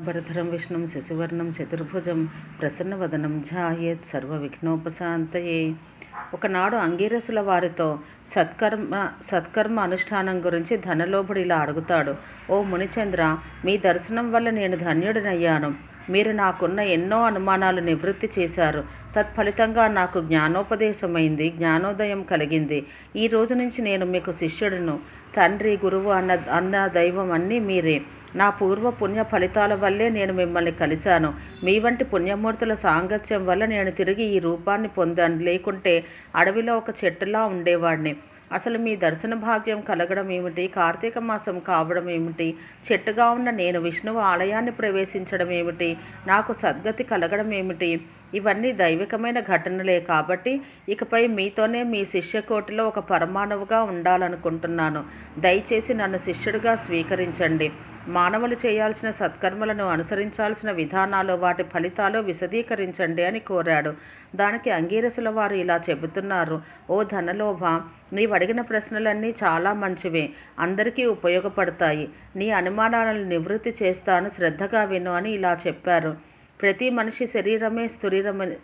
భరధరం విష్ణుం శశివర్ణం చతుర్భుజం ప్రసన్నవదనం ఝాయేత్ సర్వవిఘ్నోపశాంతయే. ఒకనాడు అంగీరసుల వారితో సత్కర్మ సత్కర్మ అనుష్ఠానం గురించి ధనలోభుడు ఇలా అడుగుతాడు. ఓ మునిచంద్ర మీ దర్శనం వల్ల నేను ధన్యుడినయ్యాను. మీరు నాకున్న ఎన్నో అనుమానాలు నివృత్తి చేశారు. తత్ఫలితంగా నాకు జ్ఞానోపదేశమైంది జ్ఞానోదయం కలిగింది. ఈ రోజు నుంచి నేను మీకు శిష్యుడును. తండ్రి గురువు అన్న అన్న దైవం అన్నీ మీరే. నా పూర్వ పుణ్య ఫలితాల వల్లే నేను మిమ్మల్ని కలిశాను. మీ వంటి పుణ్యమూర్తుల సాంగత్యం వల్ల నేను తిరిగి ఈ రూపాన్ని పొందాను. లేకుంటే అడవిలో ఒక చెట్టులా ఉండేవాడిని. అసలు మీ దర్శన భాగ్యం కలగడం ఏమిటి? కార్తీక మాసం కావడం ఏమిటి? చెట్టుగా ఉన్న నేను విష్ణువు ఆలయాన్ని ప్రవేశించడం ఏమిటి? నాకు సద్గతి కలగడం ఏమిటి? ఇవన్నీ దైవికమైన ఘటనలే కాబట్టి ఇకపై మీతోనే మీ శిష్యకోటిలో ఒక పరమాణువుగా ఉండాలనుకుంటున్నాను. దయచేసి నన్ను శిష్యుడిగా స్వీకరించండి. మానవులు చేయాల్సిన సత్కర్మలను అనుసరించాల్సిన విధానాలు వాటి ఫలితాలు విశదీకరించండి అని కోరాడు. దానికి అంగీరసుల వారు ఇలా చెబుతున్నారు. ఓ ధనలోభ నీవు అడిగిన ప్రశ్నలన్నీ చాలా మంచివే. అందరికీ ఉపయోగపడతాయి. నీ అనుమానాలను నివృత్తి చేస్తాను. శ్రద్ధగా విను అని ఇలా చెప్పారు. ప్రతి మనిషి శరీరమే స్థిరమని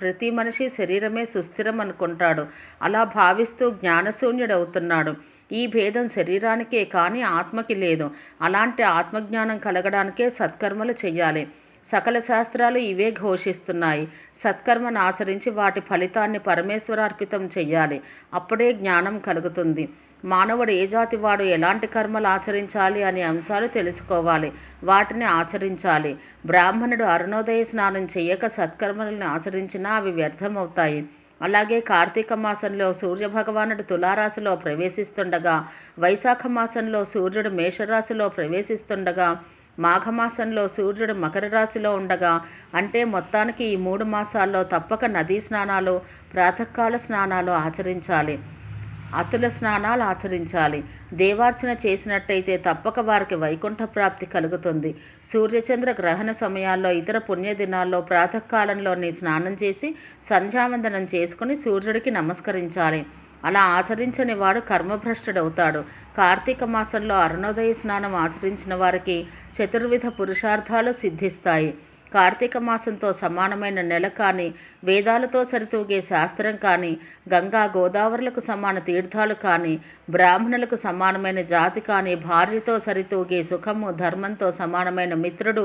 ప్రతి మనిషి శరీరమే సుస్థిరం అనుకుంటాడు అలా భావిస్తూ జ్ఞానశూన్యుడవుతున్నాడు. ఈ భేదం శరీరానికే కానీ ఆత్మకి లేదు. అలాంటి ఆత్మజ్ఞానం కలగడానికే సత్కర్మలు చేయాలి సకల శాస్త్రాలు ఇవే ఘోషిస్తున్నాయి. సత్కర్మను ఆచరించి వాటి ఫలితాన్ని పరమేశ్వరార్పితం చెయ్యాలి. అప్పుడే జ్ఞానం కలుగుతుంది. మానవుడు ఏ జాతి వాడు ఎలాంటి కర్మలు ఆచరించాలి అనే అంశాలు తెలుసుకోవాలి. వాటిని ఆచరించాలి. బ్రాహ్మణుడు అరుణోదయ స్నానం చేయక సత్కర్మలను ఆచరించినా అవి వ్యర్థమవుతాయి. అలాగే కార్తీక మాసంలో సూర్యభగవానుడు తులారాశిలో ప్రవేశిస్తుండగా వైశాఖ మాసంలో సూర్యుడు మేషరాశిలో ప్రవేశిస్తుండగా మాఘమాసంలో సూర్యుడు మకర రాశిలో ఉండగా అంటే మొత్తానికి ఈ మూడు మాసాల్లో తప్పక నదీ స్నానాలు ప్రాతకాల స్నానాలు ఆచరించాలి. అతుల స్నానాలు ఆచరించాలి. దేవార్చన చేసినట్టయితే తప్పక వారికి వైకుంఠ ప్రాప్తి కలుగుతుంది. సూర్యచంద్ర గ్రహణ సమయాల్లో ఇతర పుణ్యదినాల్లో ప్రాతకాలంలోని స్నానం చేసి సంధ్యావందనం చేసుకుని సూర్యుడికి నమస్కరించాలి. అలా ఆచరించని వాడు కర్మభ్రష్టుడవుతాడు. కార్తీక మాసంలో అరుణోదయ స్నానం ఆచరించిన వారికి చతుర్విధ పురుషార్థాలు సిద్ధిస్తాయి. కార్తీక మాసంతో సమానమైన నెల కానీ వేదాలతో సరితూగే శాస్త్రం కానీ గంగా గోదావరులకు సమాన తీర్థాలు కానీ బ్రాహ్మణులకు సమానమైన జాతి కానీ భార్యతో సరితూగే సుఖము ధర్మంతో సమానమైన మిత్రుడు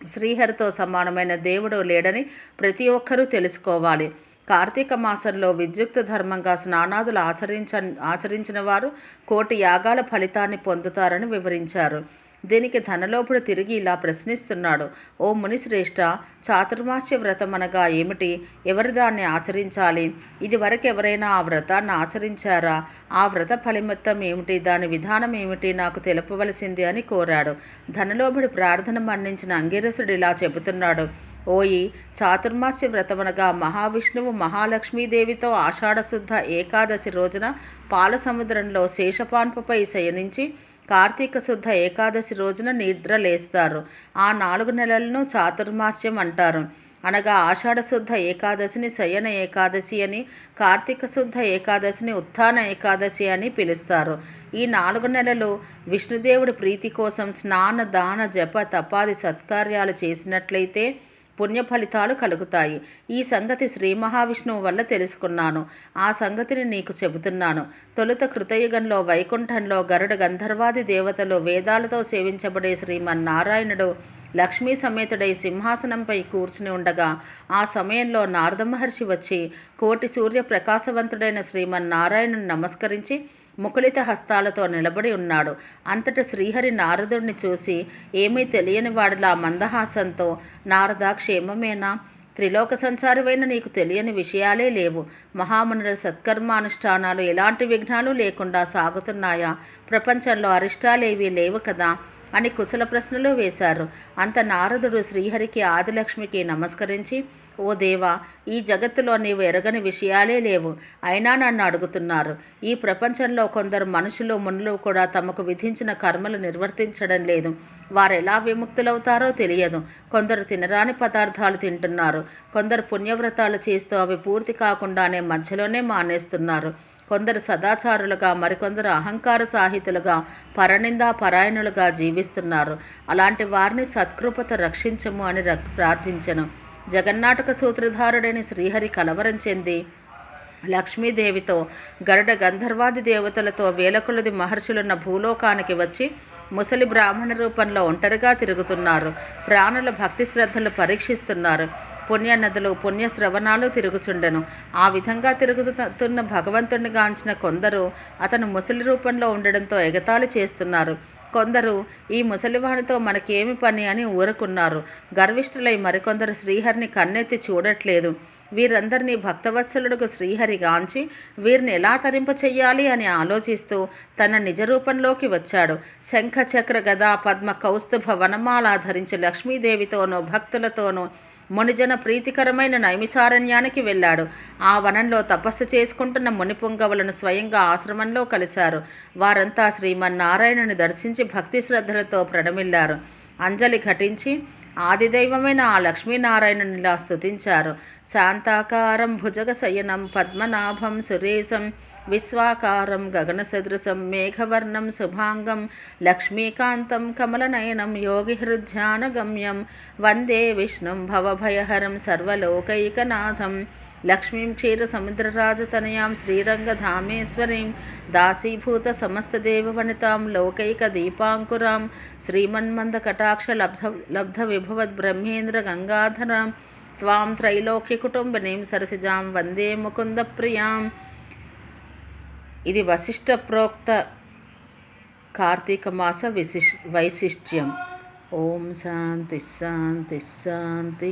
శ్రీహరితో సమానమైన దేవుడు లేడని ప్రతి ఒక్కరూ తెలుసుకోవాలి. కార్తీక మాసంలో విద్యుక్త ధర్మంగా స్నానాదులు ఆచరించ ఆచరించిన వారు కోటి యాగాల ఫలితాన్ని పొందుతారని వివరించారు. దీనికి ధనలోపుడు తిరిగి ఇలా ప్రశ్నిస్తున్నాడు. ఓ మునిశ్రేష్ఠ చాతుర్మాస్య వ్రతం అనగా ఏమిటి? ఎవరు దాన్ని ఆచరించాలి? ఇది వరకు ఎవరైనా ఆ వ్రతాన్ని ఆచరించారా? ఆ వ్రత ఫలిమిత్తం ఏమిటి? దాని విధానం ఏమిటి? నాకు తెలుపవలసింది అని కోరాడు. ధనలోభుడి ప్రార్థన మన్నించిన అంగిరసుడు ఇలా చెబుతున్నాడు. ఓయి చాతుర్మాస్య వ్రతమనగా మహావిష్ణువు మహాలక్ష్మీదేవితో ఆషాఢశుద్ధ ఏకాదశి రోజున పాలసముద్రంలో శేషపాన్పుపై శయనించి కార్తీక శుద్ధ ఏకాదశి రోజున నిద్ర లేస్తారు. ఆ నాలుగు నెలలను చాతుర్మాస్యం అంటారు. అనగా ఆషాఢ శుద్ధ ఏకాదశిని శయన ఏకాదశి అని కార్తీక శుద్ధ ఏకాదశిని ఉత్థాన ఏకాదశి అని పిలుస్తారు. ఈ నాలుగు నెలలు విష్ణుదేవుడి ప్రీతి కోసం స్నాన దాన జప తపాది సత్కార్యాలు చేసినట్లయితే పుణ్య ఫలితాలు కలుగుతాయి. ఈ సంగతి శ్రీ మహావిష్ణువు వల్ల తెలుసుకున్నాను. ఆ సంగతిని నీకు చెబుతున్నాను. తొలుత కృతయుగంలో వైకుంఠంలో గరుడ గంధర్వాది దేవతలు వేదాలతో సేవించబడే శ్రీమన్నారాయణుడు లక్ష్మీ సమేతుడై సింహాసనంపై కూర్చుని ఉండగా ఆ సమయంలో నారద మహర్షి వచ్చి కోటి సూర్య ప్రకాశవంతుడైన శ్రీమన్నారాయణను నమస్కరించి ముకులిత హస్తాలతో నిలబడి ఉన్నాడు. అంతట శ్రీహరి నారదుడిని చూసి ఏమీ తెలియని వాడిలా మందహాసంతో నారద క్షేమమేనా? త్రిలోక సంచారమైన నీకు తెలియని విషయాలే లేవు. మహామునుల సత్కర్మానుష్ఠానాలు ఎలాంటి విఘ్నాలు లేకుండా సాగుతున్నాయా? ప్రపంచంలో అరిష్టాలేవీ లేవు కదా? అని కుశల ప్రశ్నలు వేశారు. అంత నారదుడు శ్రీహరికి ఆదిలక్ష్మికి నమస్కరించి ఓ దేవా ఈ జగత్తులో నీవు ఎరగని విషయాలే లేవు. అయినా నన్ను అడుగుతున్నారు. ఈ ప్రపంచంలో కొందరు మనుషులు మునులు కూడా తమకు విధించిన కర్మలు నిర్వర్తించడం లేదు. వారు ఎలా విముక్తులవుతారో తెలియదు. కొందరు తినరాని పదార్థాలు తింటున్నారు. కొందరు పుణ్యవ్రతాలు చేస్తూ అవి పూర్తి కాకుండానే మధ్యలోనే మానేస్తున్నారు. కొందరు సదాచారులుగా మరికొందరు అహంకార సాహితులుగా పరనిందా పరాయణులుగా జీవిస్తున్నారు. అలాంటి వారిని సత్కృపత రక్షించము అని ప్రార్థించను. జగన్నాటక సూత్రధారుడైన శ్రీహరి కలవరం చెంది లక్ష్మీదేవితో గరుడ గంధర్వాది దేవతలతో వేలకొలది మహర్షులున్న భూలోకానికి వచ్చి ముసలి బ్రాహ్మణ రూపంలో ఒంటరిగా తిరుగుతున్నారు. ప్రాణుల భక్తి శ్రద్ధలు పరీక్షిస్తున్నారు. పుణ్య నదులు తిరుగుచుండెను. ఆ విధంగా తిరుగుతున్న భగవంతుణ్ణి గాంచిన కొందరు అతను ముసలి రూపంలో ఉండడంతో ఎగతాళి చేస్తున్నారు. కొందరు ఈ ముసలివానితో మనకేమి పని? అని ఊరుకున్నారు. గర్విష్ఠులై మరికొందరు శ్రీహరిని కన్నెత్తి చూడట్లేదు. వీరందరినీ భక్తవత్సలుడుకు శ్రీహరి గాంచి వీరిని ఎలా తరింప చెయ్యాలి? అని ఆలోచిస్తూ తన నిజ రూపంలోకి వచ్చాడు. శంఖ చక్ర గదా పద్మ కౌస్తుభ వనమాల ధరించి లక్ష్మీదేవితోనూ భక్తులతోనూ మునిజన ప్రీతికరమైన నైమిసారణ్యానికి వెళ్ళాడు. ఆ వనంలో తపస్సు చేసుకుంటున్న మునిపుంగవులను స్వయంగా ఆశ్రమంలో కలిశారు. వారంతా శ్రీమన్నారాయణుని దర్శించి భక్తి శ్రద్ధలతో ప్రణమిల్లారు. అంజలి ఘటించి ఆదిదైవమైన ఆ లక్ష్మీనారాయణునిలా స్తుతించారు. శాంతాకారం భుజగ శయనం పద్మనాభం సురేశం విశ్వాకారం గగన సదృశం మేఘవర్ణం శుభాంగం లక్ష్మీకాంతం కమలనయనం యోగిహృధ్యానగమ్యం వందే విష్ణుం భవభయహరం సర్వలోకైకనాథం. లక్ష్మీం క్షీరసముద్రరాజతనయాం శ్రీరంగధామేశ్వరీం దాసీభూత సమస్తదేవవనితాం లోకైకదీపాంకురాం దీపాంకురాం శ్రీమన్మందకటాక్ష గంగాధరాం. త్వాం త్రైలోక్యకుటుంబినీం సరసిజాం వందే ముకుంద ఇది వశిష్ఠ ప్రోక్త కార్తీక మాస విశిష్ వైశిష్ట్యం. ఓం శాంతి శాంతి శాంతి.